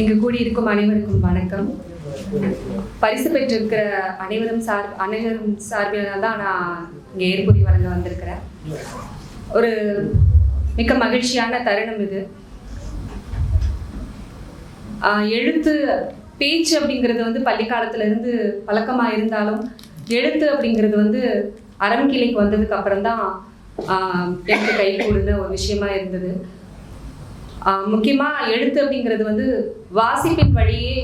இங்கு கூடியிருக்கும் அனைவருக்கும் வணக்கம். பரிசு பெற்றிருக்கிற அனைவரும் சார் அனைவரும் சார்பினால் தான் நான் இங்கே ஏற்புரி வழங்க வந்திருக்கிறேன். ஒரு மிக்க மகிழ்ச்சியான தருணம் இது. எழுத்து பேச்சு அப்படிங்கிறது வந்து பள்ளி காலத்துல பழக்கமாக இருந்தாலும் எழுத்து அப்படிங்கிறது வந்து அறம் கிளைக்கு வந்ததுக்கு அப்புறம் தான் எனக்கு கை கூடுன ஒரு விஷயமா இருந்தது. முக்கியமாக எழுத்து அப்படிங்கிறது வந்து வாசிப்பின் வழியே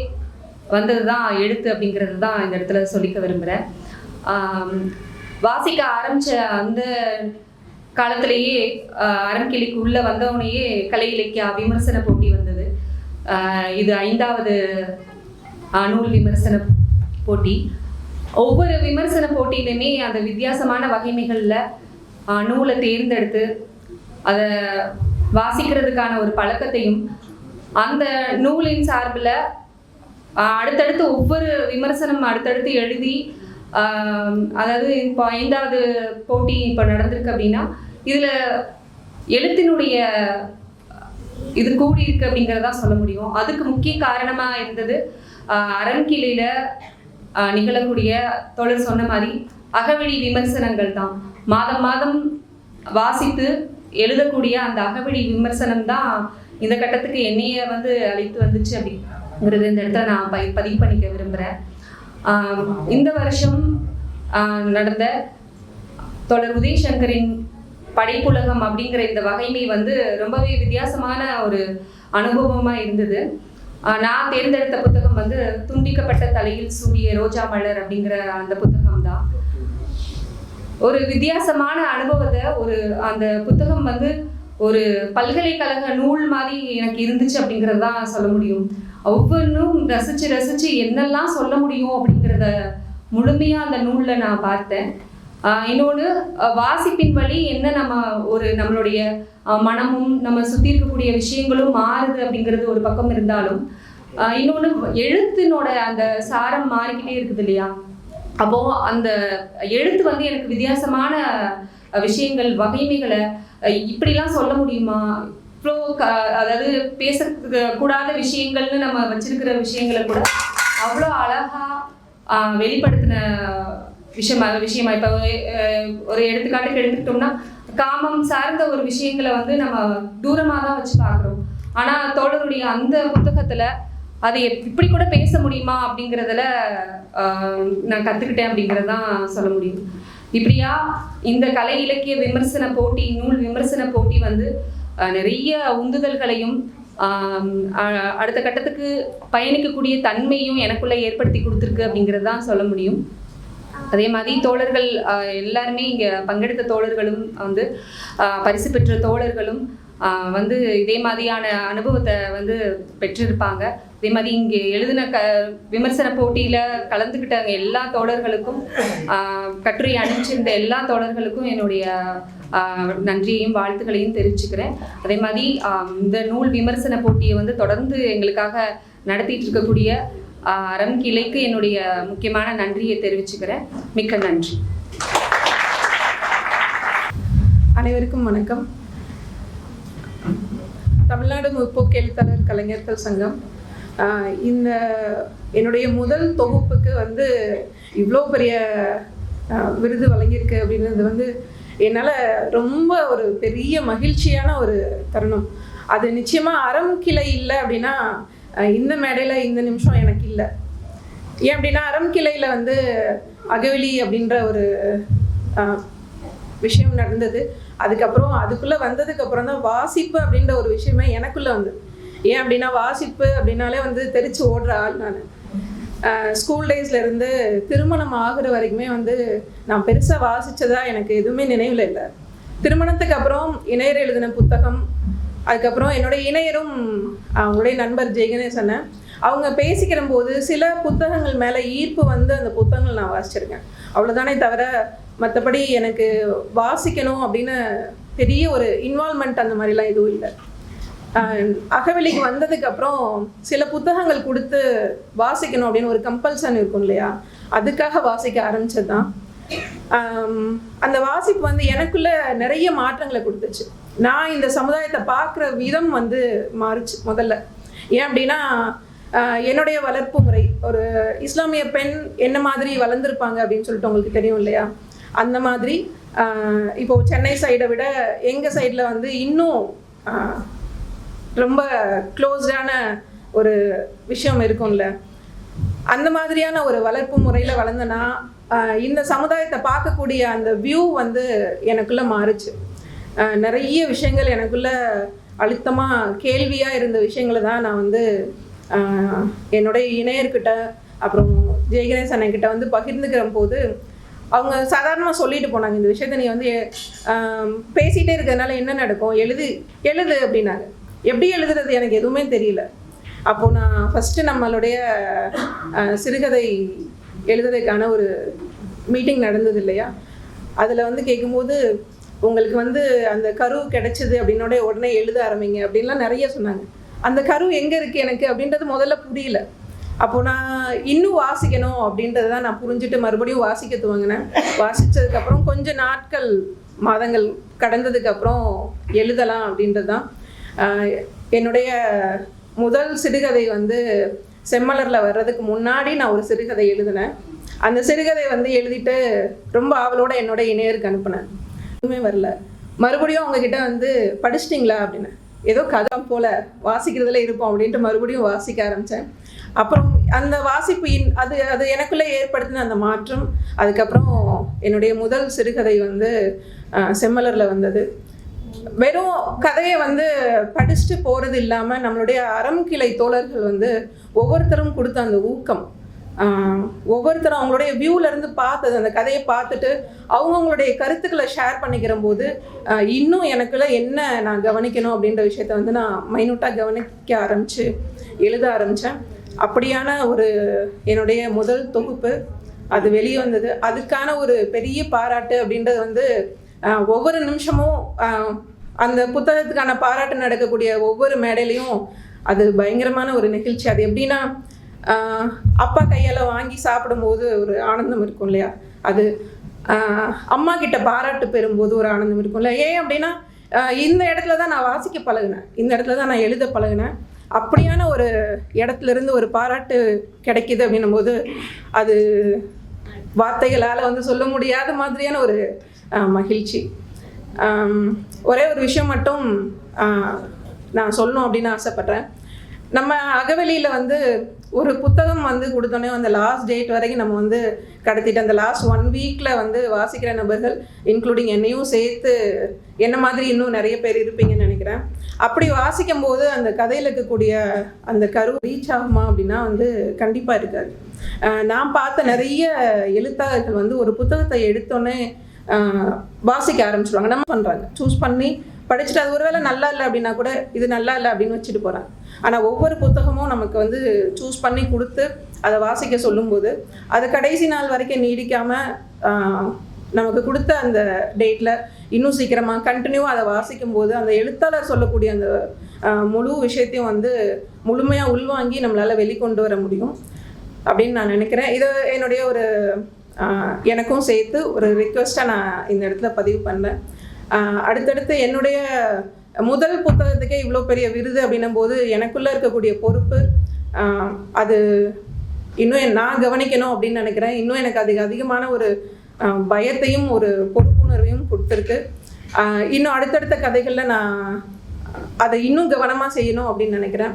வந்தது தான் எழுத்து அப்படிங்கிறது தான் இந்த இடத்துல சொல்லிக்க விரும்புகிறேன் வாசிக்க ஆரம்பிச்ச அந்த காலத்திலேயே ஆஹ் அறம்கிளிக்கு உள்ள வந்தவனையே கலை இலக்கிய விமர்சன போட்டி வந்தது. ஆஹ் இது ஐந்தாவது நூல் விமர்சன போட்டி. ஒவ்வொரு விமர்சன போட்டியிலுமே அந்த வித்தியாசமான வகைமைகளில் நூலை தேர்ந்தெடுத்து அதை வாசிக்கிறதுக்கான ஒரு பழக்கத்தையும் அந்த நூலின் சார்பில் அடுத்தடுத்து ஒவ்வொரு விமர்சனம் அடுத்தடுத்து எழுதி அதாவது இப்போ ஐந்தாவது போட்டி இப்போ நடந்திருக்கு அப்படின்னா இதில் எழுத்தினுடைய இது கூடி இருக்கு அப்படிங்கிறதா சொல்ல முடியும். அதுக்கு முக்கிய காரணமாக இருந்தது அரண்கிளையில் நிகழக்கூடிய தொடர் சொன்ன மாதிரி அகவழி விமர்சனங்கள் தான். மாதம் மாதம் வாசித்து எழுதக்கூடிய அந்த அகவழி விமர்சனம் தான் இந்த கட்டத்துக்கு என்னைய வந்து அழைத்து வந்துச்சு அப்படிங்கிறது இந்த இடத்துல நான் பதி பதிவு பண்ணிக்க விரும்புகிறேன் இந்த வருஷம் நடந்த தொடர் உதயசங்கரின் படைப்புலகம் அப்படிங்கிற இந்த வகைமை வந்து ரொம்பவே வித்தியாசமான ஒரு அனுபவமாக இருந்தது. நான் தேர்ந்தெடுத்த புத்தகம் வந்து துண்டிக்கப்பட்ட தலையில் சூரிய ரோஜா மலர் அப்படிங்கிற அந்த புத்தகம் தான் ஒரு வித்தியாசமான அனுபவத்தை ஒரு அந்த புத்தகம் வந்து ஒரு பல்கலைக்கழக நூல் மாதிரி எனக்கு இருந்துச்சு அப்படிங்கிறது தான் சொல்ல முடியும். ஒவ்வொன்றும் ரசிச்சு ரசிச்சு என்னெல்லாம் சொல்ல முடியும் அப்படிங்கிறத முழுமையாக அந்த நூலில் நான் பார்த்தேன். இன்னொன்று வாசிப்பின் வழி என்ன நம்ம ஒரு நம்மளுடைய மனமும் நம்ம சுற்றி இருக்கக்கூடிய விஷயங்களும் மாறுது அப்படிங்கிறது ஒரு பக்கம் இருந்தாலும் இன்னொன்று எழுத்தினோட அந்த சாரம் மாறிக்கிட்டே இருக்குது இல்லையா? அப்போ அந்த எழுத்து வந்து எனக்கு வித்தியாசமான விஷயங்கள் வகைமைகளை இப்படிலாம் சொல்ல முடியுமா? இவ்வளோ க அதாவது பேச கூடாத விஷயங்கள்னு நம்ம வச்சிருக்கிற விஷயங்களை கூட அவ்வளோ அழகா வெளிப்படுத்தின விஷயமா விஷயமா. இப்போ ஒரு எடுத்துக்காட்டுக்கு எடுத்துக்கிட்டோம்னா காமம் சார்ந்த ஒரு விஷயங்களை வந்து நம்ம தூரமாக தான் வச்சு பார்க்குறோம். ஆனால் தோழருடைய அந்த புத்தகத்தில் அது இப்படி கூட பேச முடியுமா அப்படிங்கிறதுல நான் கற்றுக்கிட்டேன் அப்படிங்கிறது தான் சொல்ல முடியும். இப்படியா இந்த கலை இலக்கிய விமர்சன போட்டி நூல் விமர்சன போட்டி வந்து நிறைய உந்துதல்களையும் அடுத்த கட்டத்துக்கு பயணிக்கக்கூடிய தன்மையும் எனக்குள்ளே ஏற்படுத்தி கொடுத்துருக்கு அப்படிங்கிறது தான் சொல்ல முடியும். அதே மாதிரி தோழர்கள் எல்லாருமே இங்கே பங்கெடுத்த தோழர்களும் வந்து பரிசு பெற்ற தோழர்களும் வந்து இதே மாதிரியான அனுபவத்தை வந்து பெற்றிருப்பாங்க. அதே மாதிரி இங்கே எழுதின க விமர்சன போட்டியில் கலந்துக்கிட்டவங்க எல்லா தோழர்களுக்கும் கட்டுரை அனுப்பிச்சிருந்த எல்லா தோழர்களுக்கும் என்னுடைய நன்றியையும் வாழ்த்துக்களையும் தெரிவிச்சுக்கிறேன். அதே மாதிரி இந்த நூல் விமர்சன போட்டியை வந்து தொடர்ந்து எங்களுக்காக நடத்திட்டு இருக்கக்கூடிய அறம் கிளைக்கு என்னுடைய முக்கியமான நன்றியை தெரிவிச்சுக்கிறேன். மிக்க நன்றி. அனைவருக்கும் வணக்கம். தமிழ்நாடு முற்போக்கு எழுத்தாளர் கலைஞர்கள் சங்கம் இந்த என்னுடைய முதல் தொகுப்புக்கு வந்து இவ்வளோ பெரிய விருது வழங்கியிருக்கு அப்படின்றது வந்து என்னால் ரொம்ப ஒரு பெரிய மகிழ்ச்சியான ஒரு தருணம். அது நிச்சயமாக அறம் கிளை இல்லை அப்படின்னா இந்த மேடையில் இந்த நிமிஷம் எனக்கு இல்லை. ஏன் அப்படின்னா அறம் கிளையில் வந்து அகவெளி அப்படின்ற ஒரு விஷயம் நடந்தது. அதுக்கப்புறம் அதுக்குள்ளே வந்ததுக்கப்புறம் தான் வாசிப்பு அப்படின்ற ஒரு விஷயமே எனக்குள்ளே வந்து. ஏன் அப்படின்னா வாசிப்பு அப்படின்னாலே வந்து தெரிச்சு ஓடுற ஆள் நான். ஸ்கூல் டேஸ்லேருந்து திருமணம் ஆகுற வரைக்குமே வந்து நான் பெருசாக வாசித்ததா எனக்கு எதுவுமே நினைவில் இல்லை. திருமணத்துக்கு அப்புறம் இணையர் எழுதின புத்தகம் அதுக்கப்புறம் என்னுடைய இணையரும் அவங்களுடைய நண்பர் ஜெயகணேசன் அவங்க பேசிக்கிற போது சில புத்தகங்கள் மேலே ஈர்ப்பு வந்து அந்த புத்தகங்கள் நான் வாசிச்சிருக்கேன். அவ்வளோதானே தவிர மற்றபடி எனக்கு வாசிக்கணும் அப்படின்னு பெரிய ஒரு இன்வால்மெண்ட் அந்த மாதிரிலாம் எதுவும் இல்லை. அகவெளிக்கு வந்ததுக்கப்புறம் சில புத்தகங்கள் கொடுத்து வாசிக்கணும் அப்படின்னு ஒரு கம்பல்சன் இருக்கும் இல்லையா? அதுக்காக வாசிக்க ஆரம்பிச்சது தான் um, அந்த வாசிப்பு வந்து எனக்குள்ள நிறைய மாற்றங்களை கொடுத்துச்சு. நான் இந்த சமுதாயத்தை பார்க்குற விதம் வந்து மாறுச்சு முதல்ல. ஏன் அப்படின்னா என்னுடைய வளர்ப்பு முறை. ஒரு இஸ்லாமிய பெண் என்ன மாதிரி வளர்ந்துருப்பாங்க அப்படின்னு சொல்லிட்டு உங்களுக்கு தெரியும் இல்லையா? அந்த மாதிரி இப்போது இப்போ சென்னை சைடை விட எங்கள் சைடில் வந்து இன்னும் ரொம்ப க்ளோஸ்டான ஒரு விஷயம் இருக்கும்ல. அந்த மாதிரியான ஒரு வளர்ப்பு முறையில் வளர்ந்தனா இந்த சமுதாயத்தை பார்க்கக்கூடிய அந்த வியூ வந்து எனக்குள்ளே மாறுச்சு. நிறைய விஷயங்கள் எனக்குள்ள அழுத்தமாக கேள்வியாக இருந்த விஷயங்களை தான் நான் வந்து என்னுடைய இணையர்கிட்ட அப்புறம் ஜெயகணேசன் கிட்ட வந்து பகிர்ந்துக்கிற போது அவங்க சாதாரணமாக சொல்லிட்டு போனாங்க இந்த விஷயத்த நீ வந்து பேசிகிட்டே இருக்கிறதுனால என்ன நடக்கும்? எழுது எழுது அப்படின்னாங்க எப்படி எழுதுறது எனக்கு எதுவுமே தெரியல. அப்போது நான் ஃபஸ்ட்டு நம்மளுடைய சிறுகதை எழுதுறதுக்கான ஒரு மீட்டிங் நடந்தது இல்லையா? அதில் வந்து கேட்கும்போது உங்களுக்கு வந்து அந்த கரு கிடைச்சது அப்படின்னோட உடனே எழுத ஆரம்பிங்க அப்படின்லாம் நிறைய சொன்னாங்க. அந்த கரு எங்கே இருக்குது எனக்கு அப்படின்றது முதல்ல புரியல. அப்போ நான் இன்னும் வாசிக்கணும் அப்படின்றத தான் நான் புரிஞ்சுட்டு மறுபடியும் வாசிக்க துவங்கினேன். வாசித்ததுக்கப்புறம் கொஞ்சம் நாட்கள் மாதங்கள் கடந்ததுக்கப்புறம் எழுதலாம் அப்படின்றது தான் என்னுடைய முதல் சிறுகதை வந்து செம்மலரில் வர்றதுக்கு முன்னாடி நான் ஒரு சிறுகதை எழுதினேன். அந்த சிறுகதை வந்து எழுதிட்டு ரொம்ப ஆவலோட என்னோட இணையருக்கு அனுப்பினேன். எதுவுமே வரல. மறுபடியும் அவங்கக்கிட்ட வந்து படிச்சிட்டிங்களா? அப்படின்னு ஏதோ கதை போல வாசிக்கிறதுல இருப்போம் அப்படின்ட்டு மறுபடியும் வாசிக்க ஆரம்பித்தேன் அப்புறம் அந்த வாசிப்பு இன்- அது அது எனக்குள்ளே ஏற்படுத்தின அந்த மாற்றம் அதுக்கப்புறம் என்னுடைய முதல் சிறுகதை வந்து செம்மலரில் வந்தது. வெறும் கதையை வந்து படிச்சுட்டு போகிறது இல்லாமல் நம்மளுடைய அறம் கிளை தோழர்கள் வந்து ஒவ்வொருத்தரும் கொடுத்த அந்த ஊக்கம் ஒவ்வொருத்தரும் அவங்களுடைய வியூவிலேருந்து பார்த்தது அந்த கதையை பார்த்துட்டு அவங்கவுங்களுடைய கருத்துக்களை ஷேர் பண்ணிக்கிற போது இன்னும் எனக்குள்ள என்ன நான் கவனிக்கணும் அப்படின்ற விஷயத்த வந்து நான் மைனூட்டாக கவனிக்க ஆரம்பிச்சு எழுத ஆரம்பித்தேன் அப்படியான ஒரு என்னுடைய முதல் தொகுப்பு அது வெளியே வந்தது. அதுக்கான ஒரு பெரிய பாராட்டு அப்படின்றது வந்து ஒவ்வொரு நிமிஷமும் அந்த புத்தகத்துக்கான பாராட்டு நடக்கக்கூடிய ஒவ்வொரு மேடையிலையும் அது பயங்கரமான ஒரு நிகழ்ச்சி. அது எப்படின்னா அப்பா கையால் வாங்கி சாப்பிடும்போது ஒரு ஆனந்தம் இருக்கும் இல்லையா? அது அம்மா கிட்ட பாராட்டு பெறும்போது ஒரு ஆனந்தம் இருக்கும்ல ஏன் அப்படின்னா இந்த இடத்துல தான் நான் வாசிக்க பழகினேன். இந்த இடத்துல தான் நான் எழுத பழகினேன். அப்படியான ஒரு இடத்துல இருந்து ஒரு பாராட்டு கிடைக்கிது அப்படின்னும் போது அது வார்த்தைகளால் வந்து சொல்ல முடியாத மாதிரியான ஒரு மகிழ்ச்சி. ஒரே ஒரு விஷயம் மட்டும் நான் சொல்லணும் அப்படின்னு ஆசைப்பட்றேன். நம்ம அகவெளியில் வந்து ஒரு புத்தகம் வந்து கொடுத்தோன்னே அந்த லாஸ்ட் டேட் வரைக்கும் நம்ம வந்து கடத்திட்டு அந்த லாஸ்ட் ஒன் வீக்கில் வந்து வாசிக்கிற நபர்கள் இன்க்ளூடிங் என்னையும் சேர்த்து என்ன மாதிரி இன்னும் நிறைய பேர் இருப்பீங்கன்னு நினைக்கிறேன். அப்படி வாசிக்கும் போது அந்த கதையில் இருக்கக்கூடிய அந்த கரு ரீச் ஆகுமா அப்படின்னா வந்து கண்டிப்பாக இருக்காது. நான் பார்த்த நிறைய எழுத்தாளர்கள் வந்து ஒரு புத்தகத்தை எடுத்தோன்னே வாசிக்க ஆரம்பிச்சிருவாங்க. நம்ம பண்ணுறாங்க சூஸ் பண்ணி படிச்சுட்டு அது ஒருவேளை நல்லா இல்லை அப்படின்னா கூட இது நல்லா இல்லை அப்படின்னு வச்சுட்டு போகிறாங்க ஆனால் ஒவ்வொரு புத்தகமும் நமக்கு வந்து சூஸ் பண்ணி கொடுத்து அதை வாசிக்க சொல்லும்போது அது கடைசி நாள் வரைக்கும் நீடிக்காமல் நமக்கு கொடுத்த அந்த டேட்டில் இன்னும் சீக்கிரமாக கண்டினியூவாக அதை வாசிக்கும் போது அந்த எழுத்தாளர் சொல்லக்கூடிய அந்த முழு விஷயத்தையும் வந்து முழுமையாக உள்வாங்கி நம்மளால் வெளிக்கொண்டு வர முடியும் அப்படின்னு நான் நினைக்கிறேன். இது என்னுடைய ஒரு எனக்கும் சேர்த்து ஒரு ரிக்வெஸ்ட்டாக நான் இந்த இடத்துல பதிவு பண்ணேன் அடுத்தடுத்து என்னுடைய முதல் புத்தகத்துக்கே இவ்வளோ பெரிய விருது அப்படின்னும் போது எனக்குள்ளே இருக்கக்கூடிய பொறுப்பு அது இன்னும் நான் கவனிக்கணும் அப்படின்னு நினைக்கிறேன். இன்னும் எனக்கு அதுக்கு அதிகமான ஒரு பயத்தையும் ஒரு பொறுப்புணர்வையும் கொடுத்துருக்கு. இன்னும் அடுத்தடுத்த கதைகளில் நான் அதை இன்னும் கவனமாக செய்யணும் அப்படின்னு நினைக்கிறேன்.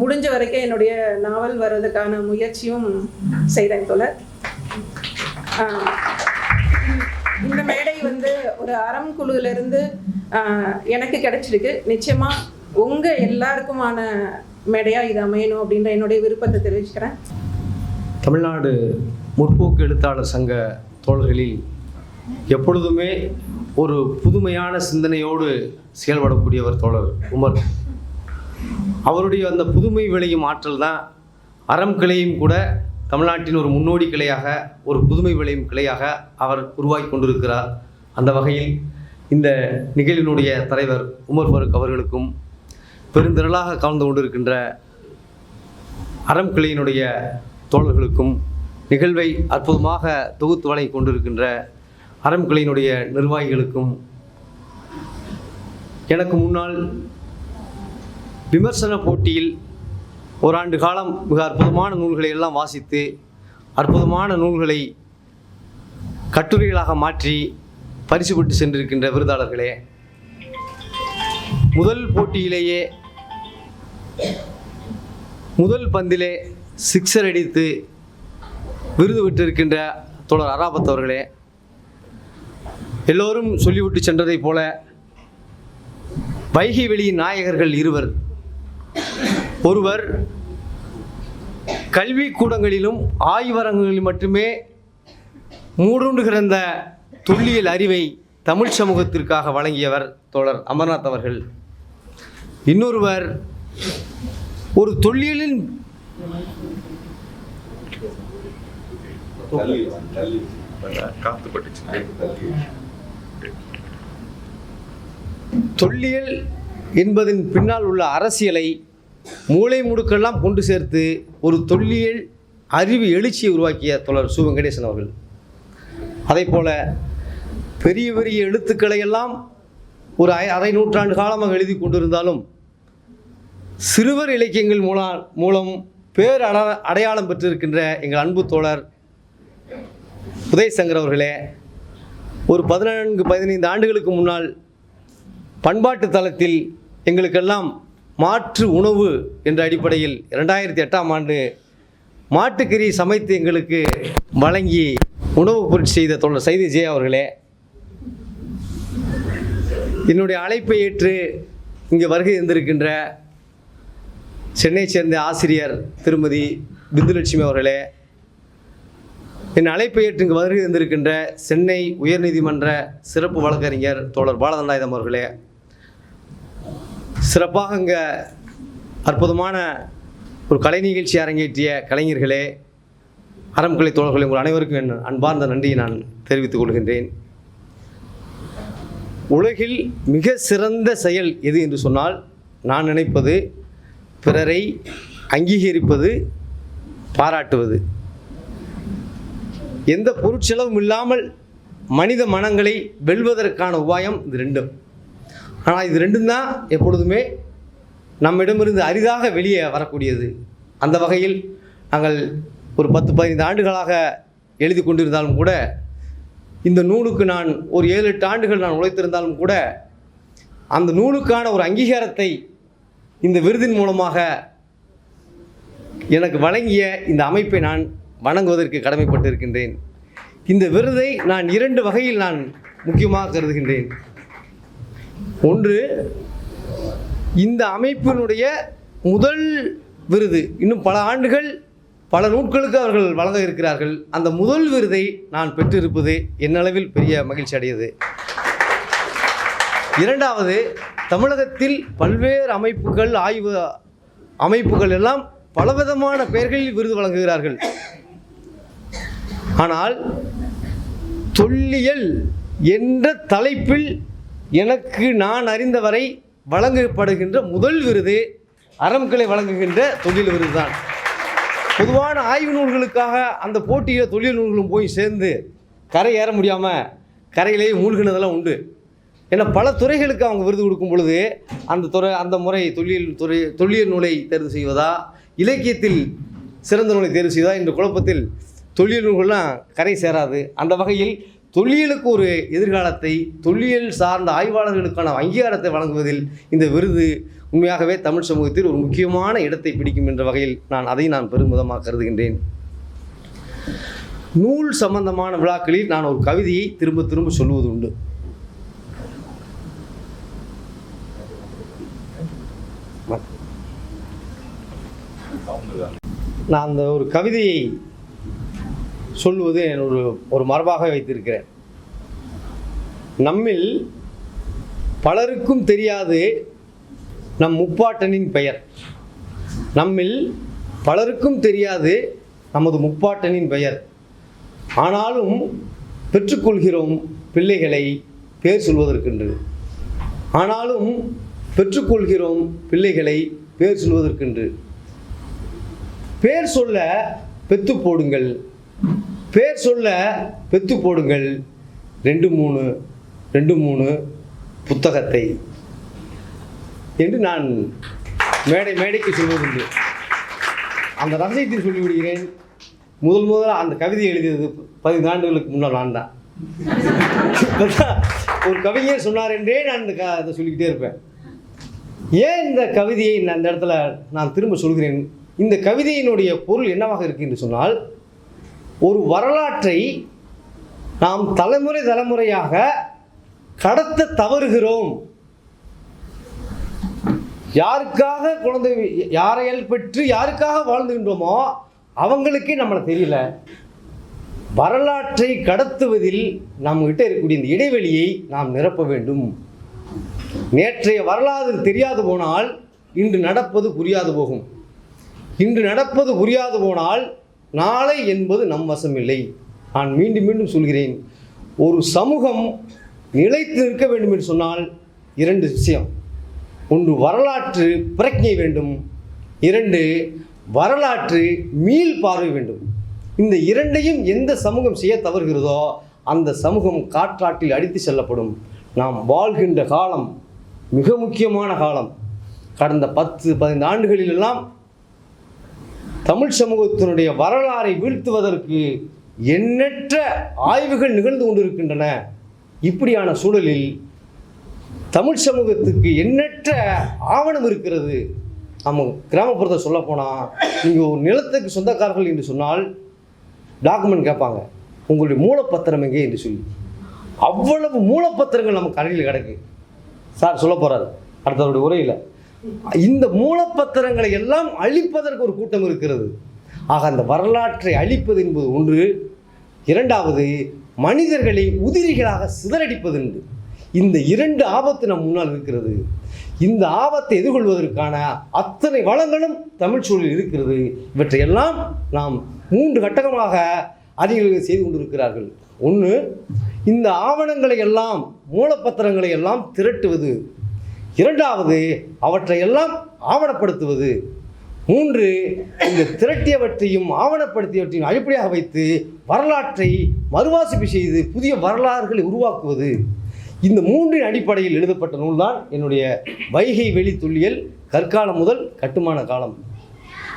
முடிஞ்ச வரைக்கும் என்னுடைய நாவல் வர்றதுக்கான முயற்சியும் செய்கிறேன் தோழர். இந்த மேடை ஒரு அறம் குழுவிலிருந்து எனக்கு கிடைச்சிருக்கு. நிச்சயமாக உங்கள் எல்லாருக்குமான மேடையாக இது அமையணும் அப்படின்ற என்னுடைய விருப்பத்தை தெரிவிச்சுக்கிறேன். தமிழ்நாடு முற்போக்கு எழுத்தாளர் சங்க தோழர்களில் எப்பொழுதுமே ஒரு புதுமையான சிந்தனையோடு செயல்படக்கூடியவர் தோழர் உமர். அவருடைய அந்த புதுமை விளையும் ஆற்றல் தான் அறம் கிளையும் கூட தமிழ்நாட்டின் ஒரு முன்னோடி கிளையாக ஒரு புதுமை விளையும் கிளையாக அவர் உருவாக்கி கொண்டிருக்கிறார். அந்த வகையில் இந்த நிகழ்வினுடைய தலைவர் உமர் ஃபருக் அவர்களுக்கும் பெருந்திரளாக கலந்து கொண்டிருக்கின்ற அறம் கிளையினுடைய தோழர்களுக்கும் நிகழ்வை அற்புதமாக தொகுத்து வழங்கி கொண்டிருக்கின்ற அறம்கிளையினுடைய நிர்வாகிகளுக்கும் எனக்கு முன்னால் விமர்சன போட்டியில் ஓராண்டு காலம் மிக அற்புதமான நூல்களை எல்லாம் வாசித்து அற்புதமான நூல்களை கட்டுரைகளாக மாற்றி பரிசு பெற்று சென்றிருக்கின்ற விருதாளர்களே முதல் போட்டியிலேயே முதல் பந்திலே சிக்ஸர் அடித்து விருது விட்டிருக்கின்ற தொடர் அராபத் அவர்களே எல்லோரும் சொல்லிவிட்டு சென்றதைப் போல வைகை வெளியின் நாயகர்கள் இருவர். ஒருவர் கல்வி கூடங்களிலும் ஆய்வரங்களிலும் மட்டுமே மூடுண்டு கிடந்த தொல்லியல் அறிவை தமிழ் சமூகத்திற்காக வழங்கியவர் தோழர் அமர்நாத் அவர்கள். இன்னொருவர் ஒரு தொல்லியலின் தொல்லியல் என்பதன் பின்னால் உள்ள அரசியலை மூளை முடுக்கெல்லாம் கொண்டு சேர்த்து ஒரு தொல்லியல் அறிவு எழுச்சியை உருவாக்கிய தொடர் சு வெங்கடேசன் அவர்கள். அதே போல பெரிய பெரிய எழுத்துக்களை எல்லாம் ஒரு அரை- நூற்றாண்டு காலமாக எழுதி கொண்டிருந்தாலும் சிறுவர் இலக்கியங்கள் மூலம் மூலம் பேர் அட அடையாளம் பெற்றிருக்கின்ற எங்கள் அன்பு தோழர் உதயசங்கர் அவர்களே ஒரு பதினான்கு பதினைந்து ஆண்டுகளுக்கு முன்னால் பண்பாட்டு தளத்தில் எங்களுக்கெல்லாம் மாற்று உணவு என்ற அடிப்படையில் இரண்டாயிரத்தி எட்டாம் ஆண்டு மாட்டுக்கறி சமைத்து எங்களுக்கு வழங்கி உணவு பொருட்சி செய்த தோழர் சைதி ஜெய அவர்களே என்னுடைய அழைப்பை ஏற்று இங்கே வருகை இருந்திருக்கின்ற சென்னை சேர்ந்த ஆசிரியர் திருமதி பிந்துலட்சுமி அவர்களே என் அழைப்பை ஏற்று இங்கு வருகை இருந்திருக்கின்ற சென்னை உயர்நீதிமன்ற சிறப்பு வழக்கறிஞர் தோழர் பாலதண்டாயுதம் அவர்களே சிறப்பாக இங்கே அற்புதமான ஒரு கலை நிகழ்ச்சி அரங்கேற்றிய கலைஞர்களே அறம்கலை தோழர்களே உங்கள் அனைவருக்கும் என் அன்பார்ந்த நன்றியை நான் தெரிவித்துக் கொள்கின்றேன். உலகில் மிக சிறந்த செயல் எது என்று சொன்னால் நான் நினைப்பது பிறரை அங்கீகரிப்பது பாராட்டுவது. எந்த பொருட்செலவும் இல்லாமல் மனித மனங்களை வெல்வதற்கான உபாயம் இது ரெண்டும். ஆனால் இது ரெண்டும் தான் எப்பொழுதுமே நம்மிடமிருந்து அரிதாக வெளியே வரக்கூடியது. அந்த வகையில் நாங்கள் ஒரு பத்து பதினைந்து ஆண்டுகளாக எழுதி கொண்டிருந்தாலும் கூட இந்த நூலுக்கு நான் ஒரு ஏழு எட்டு ஆண்டுகள் நான் உழைத்திருந்தாலும் கூட அந்த நூலுக்கான ஒரு அங்கீகாரத்தை இந்த விருதின் மூலமாக எனக்கு வழங்கிய இந்த அமைப்பை நான் வணங்குவதற்கு கடமைப்பட்டிருக்கின்றேன். இந்த விருதை நான் இரண்டு வகையில் நான் முக்கியமாக கருதுகின்றேன். ஒன்று இந்த அமைப்பினுடைய முதல் விருது இன்னும் பல ஆண்டுகள் பல நூட்களுக்கு அவர்கள் வழங்க இருக்கிறார்கள். அந்த முதல் விருதை நான் பெற்றிருப்பது என்னளவில் பெரிய மகிழ்ச்சி அடையது. இரண்டாவது தமிழகத்தில் பல்வேறு அமைப்புகள் ஆய்வு அமைப்புகள் எல்லாம் பலவிதமான பெயர்களில் விருது வழங்குகிறார்கள். ஆனால் தொல்லியல் என்ற தலைப்பில் எனக்கு நான் அறிந்தவரை வழங்கப்படுகின்ற முதல் விருது அறம்களை வழங்குகின்ற தொழில் விருது தான் பொதுவான ஆய்வு நூல்களுக்காக அந்த போட்டியில் தொழில் நூல்களும் போய் சேர்ந்து கரை ஏற முடியாமல் கரையிலேயே மூழ்கினதெல்லாம் உண்டு. ஏன்னா பல துறைகளுக்கு அவங்க விருது கொடுக்கும் பொழுது அந்த துறை அந்த முறை தொழில் துறை தொழில் நூலை தேர்வு செய்வதா இலக்கியத்தில் சிறந்த நூலை தேர்வு செய்வதா என்ற குழப்பத்தில் தொழில் நூல்கள்லாம் கரை சேராது. அந்த வகையில் தொல்லியலுக்கு ஒரு எதிர்காலத்தை தொல்லியல் சார்ந்த ஆய்வாளர்களுக்கான அங்கீகாரத்தை வழங்குவதில் இந்த விருது உண்மையாகவே தமிழ் சமூகத்தில் ஒரு முக்கியமான இடத்தை பிடிக்கும் என்ற வகையில் நான் அதை நான் பெருமிதமாக கருதுகின்றேன். நூல் சம்பந்தமான விழாக்களில் நான் ஒரு கவிதையை திரும்ப திரும்ப சொல்லுவது உண்டு. நான் அந்த ஒரு கவிதையை சொல்வது என்னோட ஒரு ஒரு மரபாக வைத்திருக்கிறேன். நம்மில் பலருக்கும் தெரியாது நம் முப்பாட்டனின் பெயர். நம்மில் பலருக்கும் தெரியாது நமது முப்பாட்டனின் பெயர். ஆனாலும் பெற்றுக்கொள்கிறோம் பிள்ளைகளை பேர் சொல்வதற்கென்று. ஆனாலும் பெற்றுக்கொள்கிறோம் பிள்ளைகளை பேர் சொல்வதற்கென்று. பேர் சொல்ல பெத்து போடுங்கள். பேர் சொல்ல பெத்து போடுங்கள். ரெண்டு மூணு ரெண்டு மூணு புத்தகத்தை. என்று நான் மேடை மேடைக்கு சொல்வதுண்டு. அந்த ரகசியத்தை சொல்லிவிடுகிறேன். முதல் முதலாக அந்த கவிதை எழுதியது பதினைந்து ஆண்டுகளுக்கு முன்னால் நான் தான். ஒரு கவிஞர் சொன்னார் என்றே நான் இந்த க அதை சொல்லிக்கிட்டே இருப்பேன். ஏன் இந்த கவிதையை நான் இந்த இடத்துல நான் திரும்ப சொல்கிறேன்? இந்த கவிதையினுடைய பொருள் என்னவாக இருக்கு என்று சொன்னால் ஒரு வரலாற்றை நாம் தலைமுறை தலைமுறையாக கடத்த தவறுகிறோம். யாருக்காக குழந்தை யாரையல் பெற்று யாருக்காக வாழ்ந்துகின்றோமோ அவங்களுக்கே நம்மளை தெரியல. வரலாற்றை கடத்துவதில் நம்மகிட்ட இருக்கக்கூடிய இந்த இடைவெளியை நாம் நிரப்ப வேண்டும். நேற்றைய வரலாறு தெரியாது போனால் இன்று நடப்பது புரியாது போகும். இன்று நடப்பது புரியாது போனால் நாளை என்பது நம் வசமில்லை. நான் மீண்டும் மீண்டும் சொல்கிறேன். ஒரு சமூகம் நிலைத்து நிற்க வேண்டும் என்று சொன்னால் இரண்டு விஷயம். ஒன்று வரலாற்று பிரக்ஞை வேண்டும். இரண்டு வரலாற்று மீள் பார்வை வேண்டும். இந்த இரண்டையும் எந்த சமூகம் செய்ய தவறுகிறதோ அந்த சமூகம் காற்றாட்டில் அடித்து செல்லப்படும். நாம் வாழ்கின்ற காலம் மிக முக்கியமான காலம். கடந்த பத்து பதினைந்து ஆண்டுகளிலெல்லாம் தமிழ் சமூகத்தினுடைய வரலாறை வீழ்த்துவதற்கு எண்ணற்ற ஆய்வுகள் நிகழ்ந்து கொண்டிருக்கின்றன. இப்படியான சூழலில் தமிழ் சமூகத்துக்கு எண்ணற்ற ஆவணம் இருக்கிறது. நம்ம கிராமப்புறத்தை சொல்ல போனால் நீங்கள் ஒரு நிலத்துக்கு சொந்தக்காரர்கள் என்று சொன்னால் டாக்குமெண்ட் கேட்பாங்க. உங்களுடைய மூலப்பத்திரம் எங்கே என்று சொல்லி. அவ்வளவு மூலப்பத்திரங்கள் நம்ம கடையில் கிடக்கு. சார் சொல்ல போகிறார் அடுத்தவருடைய உரையில். இந்த மூலப்பத்திரங்களை எல்லாம் அழிப்பதற்கு ஒரு கூட்டம் இருக்கிறது. ஆக அந்த வரலாற்றை அழிப்பது என்பது ஒன்று. இரண்டாவது மனிதர்களை உதிரிகளாக சிதறடிப்பது என்று இந்த இரண்டு ஆபத்து நம் முன்னால் இருக்கிறது. இந்த ஆபத்தை எதிர்கொள்வதற்கான அத்தனை வளங்களும் தமிழ் சூழலில் இருக்கிறது. இவற்றையெல்லாம் நாம் மூன்று கட்டகமாக அறிஞர்கள் செய்து கொண்டிருக்கிறார்கள். ஒன்று இந்த ஆவணங்களை எல்லாம் மூலப்பத்திரங்களை எல்லாம் திரட்டுவது. இரண்டாவது அவற்றை எல்லாம் ஆவணப்படுத்துவது. மூன்று இந்த திரட்டியவற்றையும் ஆவணப்படுத்தியவற்றையும் அடிப்படையாக வைத்து வரலாற்றை மறுவாசிப்பு செய்து புதிய வரலாறுகளை உருவாக்குவது. இந்த மூன்றின் அடிப்படையில் எழுதப்பட்ட நூல்தான் என்னுடைய வைகை வெளி துல்லியல் கற்காலம் முதல் கட்டுமான காலம்.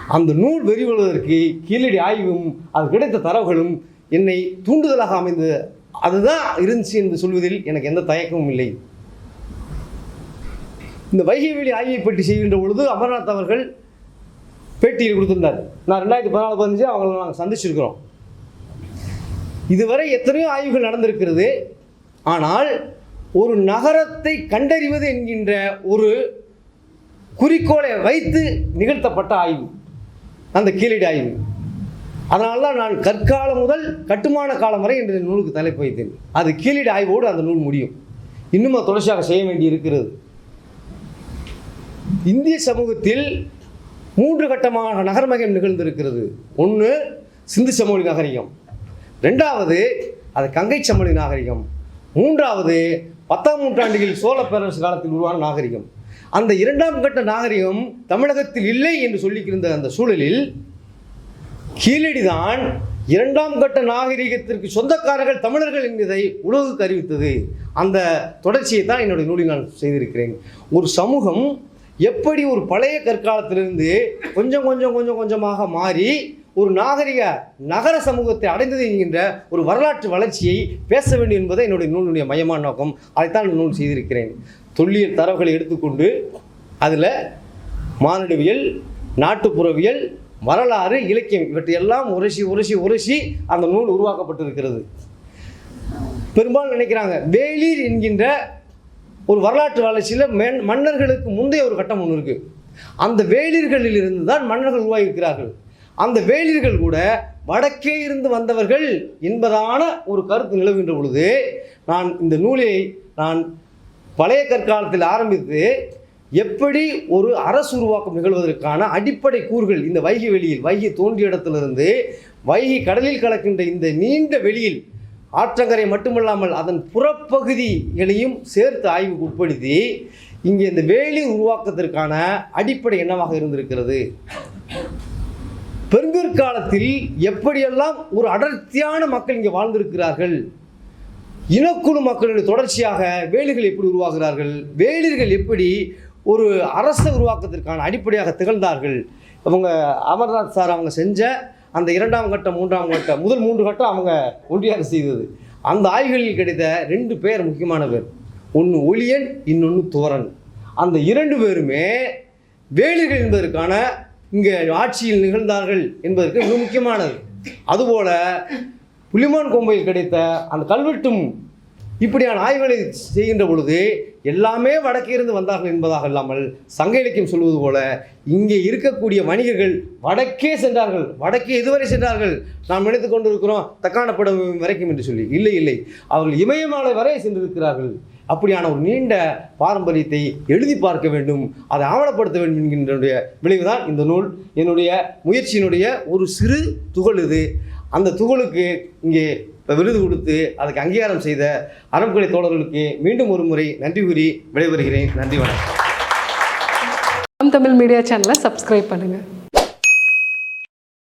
அந்த நூல் வெறிவழுவதற்கு கீழடி ஆய்வும் அது கிடைத்த தரவுகளும் என்னை தூண்டுதலாக அமைந்தது. அதுதான் இருந்துச்சு என்று சொல்வதில் எனக்கு எந்த தயக்கமும் இல்லை. இந்த வைகை வெளி ஆய்வை பற்றி செய்கின்ற பொழுது அமர்நாத் அவர்கள் பேட்டியில் கொடுத்திருந்தார். நான் ரெண்டாயிரத்தி பதினாலு பதினஞ்சு அவங்கள நாங்கள் சந்திச்சிருக்கிறோம். இதுவரை எத்தனையோ ஆய்வுகள் நடந்திருக்கிறது. ஆனால் ஒரு நகரத்தை கண்டறிவது என்கின்ற ஒரு குறிக்கோளை வைத்து நிகழ்த்தப்பட்ட ஆய்வு. அந்த கீழடி ஆய்வு. அதனால தான் நான் கற்காலம் முதல் கட்டுமான காலம் வரை என்ற நூலுக்கு தலைப்பு வைத்தேன். அது கீழடி ஆய்வோடு அந்த நூல் முடியும். இன்னும் அது தொடர்ச்சியாக செய்ய வேண்டி இருக்கிறது இந்திய சமூகத்தில் மூன்று கட்டமாக நகர்மயம் நிகழ்ந்திருக்கிறது. ஒன்று சிந்து சமவெளி நாகரிகம். ரெண்டாவது அது கங்கை சமவெளி நாகரிகம். மூன்றாவது பத்தாம் நூற்றாண்டில் சோழ பேரரசு காலத்தில் உருவான நாகரிகம். அந்த இரண்டாம் கட்ட நாகரிகம் தமிழகத்தில் இல்லை என்று சொல்லிக்கிருந்த அந்த சூழலில் கீழடிதான் இரண்டாம் கட்ட நாகரிகத்திற்கு சொந்தக்காரர்கள் தமிழர்கள் என்பதை உலகுக்கு அறிவித்தது. அந்த தொடர்ச்சியை தான் என்னுடைய நூலில் நான் செய்திருக்கிறேன். ஒரு சமூகம் எப்படி ஒரு பழைய கற்காலத்திலிருந்து கொஞ்சம் கொஞ்சம் கொஞ்சம் கொஞ்சமாக மாறி ஒரு நாகரிக நகர சமூகத்தை அடைந்தது என்கின்ற ஒரு வரலாற்று வளர்ச்சியை பேச வேண்டும் என்பதை என்னுடைய நூலினுடைய மையமான நோக்கம். அதைத்தான் நூல் செய்திருக்கிறேன். தொல்லியல் தரவுகளை எடுத்துக்கொண்டு அதில் மானுடவியல் நாட்டுப்புறவியல் வரலாறு இலக்கியம் இவற்றையெல்லாம் உரசி உரசி உரசி அந்த நூல் உருவாக்கப்பட்டிருக்கிறது. பெரும்பாலும் நினைக்கிறாங்க வேலீர் என்கின்ற ஒரு வரலாற்று வளர்ச்சியில் மென் மன்னர்களுக்கு முந்தைய ஒரு கட்டம் ஒன்று இருக்குது அந்த வேளிர்களில் இருந்து தான் மன்னர்கள் உருவாகியிருக்கிறார்கள். அந்த வேளிர்கள் கூட வடக்கே இருந்து வந்தவர்கள் என்பதான ஒரு கருத்து நிலவுகின்ற பொழுது நான் இந்த நூலை நான் பழைய கற்காலத்தில் ஆரம்பித்து எப்படி ஒரு அரசு உருவாக்கம் நிகழ்வதற்கான அடிப்படை கூறுகள் இந்த வைகை வெளியில் வைகை தோன்றிய இடத்திலிருந்து வைகை கடலில் கலக்கின்ற இந்த நீண்ட வெளியில் ஆற்றங்கரை மட்டுமல்லாமல் அதன் புறப்பகுதிகளையும் சேர்த்து ஆய்வுக்கு உட்படுத்தி இங்கே இந்த வேலி உருவாக்கத்திற்கான அடிப்படை என்னவாக இருந்திருக்கிறது? பெருங்கற்காலத்தில் எப்படியெல்லாம் ஒரு அடர்த்தியான மக்கள் இங்கே வாழ்ந்திருக்கிறார்கள்? இனக்குழு மக்களுடைய தொடர்ச்சியாக வேலிகள் எப்படி உருவாகிறார்கள் வேலிர்கள் எப்படி ஒரு அரச உருவாக்கத்திற்கான அடிப்படையாக திகழ்ந்தார்கள்? அவங்க அமர்நாத் சார் அவங்க செஞ்ச அந்த இரண்டாம் கட்டம் மூன்றாம் கட்டம் முதல் மூன்று கட்டம் அவங்க ஒன்றியாக செய்தது. அந்த ஆய்வுகளில் கிடைத்த ரெண்டு பேர் முக்கியமான பேர். ஒன்று ஒளியன் இன்னொன்று தோரன் அந்த இரண்டு பேருமே வேலிகள் என்பதற்கான இங்கே ஆட்சியில் நிகழ்ந்தார்கள் என்பதற்கு மிக முக்கியமானது. அதுபோல புலிமான் கொம்பையில் கிடைத்த அந்த கல்வெட்டும் இப்படியான ஆய்வுகளை செய்கின்ற பொழுது எல்லாமே வடக்கே இருந்து வந்தார்கள் என்பதாக இல்லாமல் சங்க இலக்கியம் சொல்வது போல இங்கே இருக்கக்கூடிய வணிகர்கள் வடக்கே சென்றார்கள். வடக்கே இதுவரை சென்றார்கள். நாம் நினைத்து கொண்டிருக்கிறோம் தக்காணப்படம் வரைக்கும் என்று சொல்லி. இல்லை இல்லை. அவர்கள் இமயமலை வரை சென்றிருக்கிறார்கள். அப்படியான ஒரு நீண்ட பாரம்பரியத்தை எழுதி பார்க்க வேண்டும் அதை ஆவணப்படுத்த வேண்டும் என்கின்ற விளைவுதான் இந்த நூல். என்னுடைய முயற்சியினுடைய ஒரு சிறு துகள் இது. அந்த துகளுக்கு இங்கே விருது கொடுத்து அதுக்கு அங்கீகாரம் செய்த அறம்கலை தோழர்களுக்கு மீண்டும் ஒரு முறை நன்றி கூறி விடைபெறுகிறேன். நன்றி வணக்கம். தமிழ் மீடியா சேனலை சப்ஸ்கிரைப் பண்ணுங்கள்